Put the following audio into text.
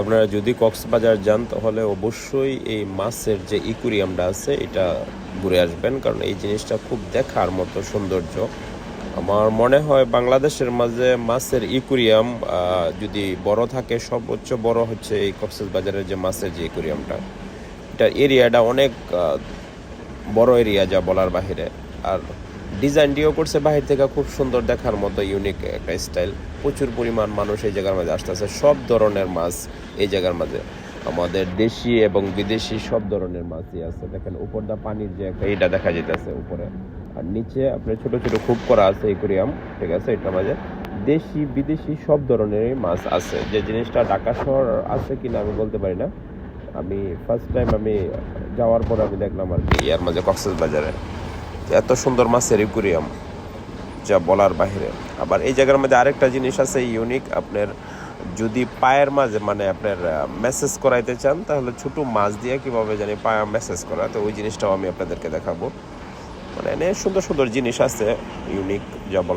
আপনারা যদি কক্সবাজার যান, তাহলে অবশ্যই এই মাছের যে ইকুরিয়ামটা আছে, এটা ঘুরে আসবেন। কারণ এই জিনিসটা খুব দেখার মতো সৌন্দর্য। আমার মনে হয় বাংলাদেশের মাঝে মাছের ইকুরিয়াম যদি বড় থাকে, সর্বোচ্চ বড় হচ্ছে এই কক্সবাজারের যে মাছের যে ইকুরিয়ামটা। এটার এরিয়াটা অনেক বড় এরিয়া যা বলার বাহিরে। আর ডিজাইনটিও করছে, বাহির থেকে খুব সুন্দর দেখার মতো ইউনিক একটা স্টাইল প্রচুর পরিমাণ মানুষ এই জায়গার মাঝে আসতেছে, সব ধরনের মাছ এই জায়গার মাঝে আমাদের দেশি এবং বিদেশি সব ধরনের মাছই আছে। দেখেন উপর দা পানির যে একটা এটা দেখা যেতেছে উপরে। আর নিচে আপনার ছোট ছোট খুব করা আছে একুরিয়াম ঠিক আছে? এটার মাঝে দেশি, বিদেশি সব ধরনেরই মাছ আছে। যে জিনিসটা ঢাকা শহর আছে কিনা আমি বলতে পারি না। আমি ফার্স্ট টাইম আমি যাওয়ার পর আমি দেখলাম আর কি, ইয়ার মাঝে কক্সেস বাজারে যে এত সুন্দর মাছের ইকুরিয়াম যা বলার বাহিরে। আবার এই জায়গার মধ্যে আরেকটা জিনিস আছে ইউনিক আপনার যদি পায়ের মাঝে মানে আপনার মেসেজ করাইতে চান, তাহলে ছোটো মাছ দিয়ে কীভাবে জানি পায়ে মেসেজ করা, তো ওই জিনিসটাও আমি আপনাদেরকে দেখাবো। মানে সুন্দর সুন্দর জিনিস আছে ইউনিক যা বলার